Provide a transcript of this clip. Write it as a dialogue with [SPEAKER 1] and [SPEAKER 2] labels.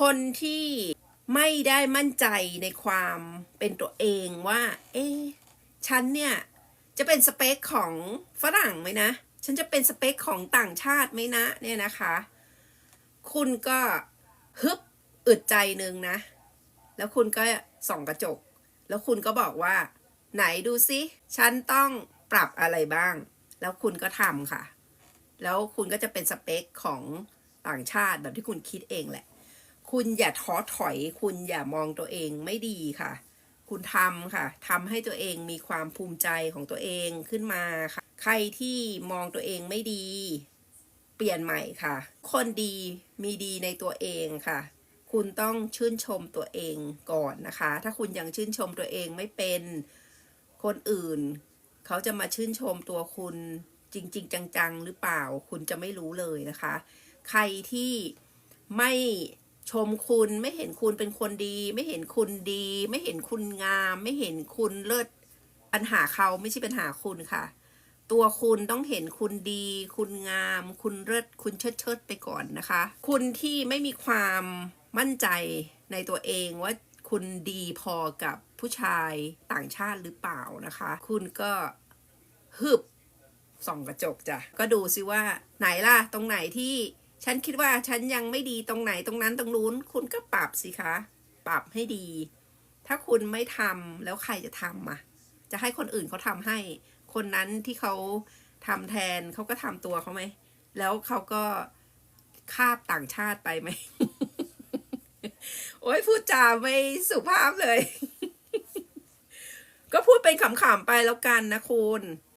[SPEAKER 1] คนที่ไม่ได้มั่นใจในความเป็นตัวเองว่า เอ๊ะฉันเนี่ยจะเป็นสเปคของฝรั่งไหมนะ ฉันจะเป็นสเปคของต่างชาติไหมนะ เนี่ยนะคะ คุณก็ฮึบอึดใจนึงนะ แล้วคุณก็ส่องกระจก แล้วคุณก็บอกว่า ไหนดูซิฉันต้องปรับอะไรบ้าง แล้วคุณก็ทำค่ะ แล้วคุณก็จะเป็นสเปคของต่างชาติแบบที่คุณคิดเองแหละ คุณอย่าท้อถอย คุณอย่ามองตัวเองไม่ดีค่ะ คุณทำค่ะทำให้ตัวเองมีความภูมิใจของตัวเองขึ้นมาค่ะ ใครที่มองตัวเองไม่ดี เปลี่ยนใหม่ค่ะ คนดีมีดีในตัวเองค่ะ คุณต้องชื่นชมตัวเองก่อนนะคะ ถ้าคุณยังชื่นชมตัวเองไม่เป็นคนอื่น เขาจะมาชื่นชมตัวคุณจริง ๆ จัง ๆ หรือเปล่า คุณจะไม่รู้เลยนะคะ ใครที่ไม่ ชมคุณไม่เห็นคุณเป็นคนดี ไม่เห็นคุณดี ไม่เห็นคุณงาม ไม่เห็นคุณเลิศปัญหาเขาไม่ใช่ปัญหาคุณค่ะ ตัวคุณต้องเห็นคุณดี คุณงาม คุณเลิศคุณเชิดเชิดไปก่อนนะคะ คุณที่ไม่มีความมั่นใจในตัวเองว่าคุณดีพอกับผู้ชายต่างชาติหรือเปล่านะคะ คุณก็ฮึบส่องกระจกจ้ะก็ดูซิว่าไหนล่ะตรงไหนที่ ฉันคิดว่าฉันยังไม่ดีตรงไหนตรงนั้นตรงนู้น คุณก็ปรับสิคะ ปรับให้ดี ถ้าคุณไม่ทำแล้วใครจะทำอะ จะให้คนอื่นเขาทำให้ คนนั้นที่เขาทำแทนเขาก็ทำตัวเขาไหม แล้วเขาก็คาบต่างชาติไปไหม โอ้ยพูดจาไม่สุภาพเลย ก็พูดเป็นขำๆไปแล้วกันนะคุณ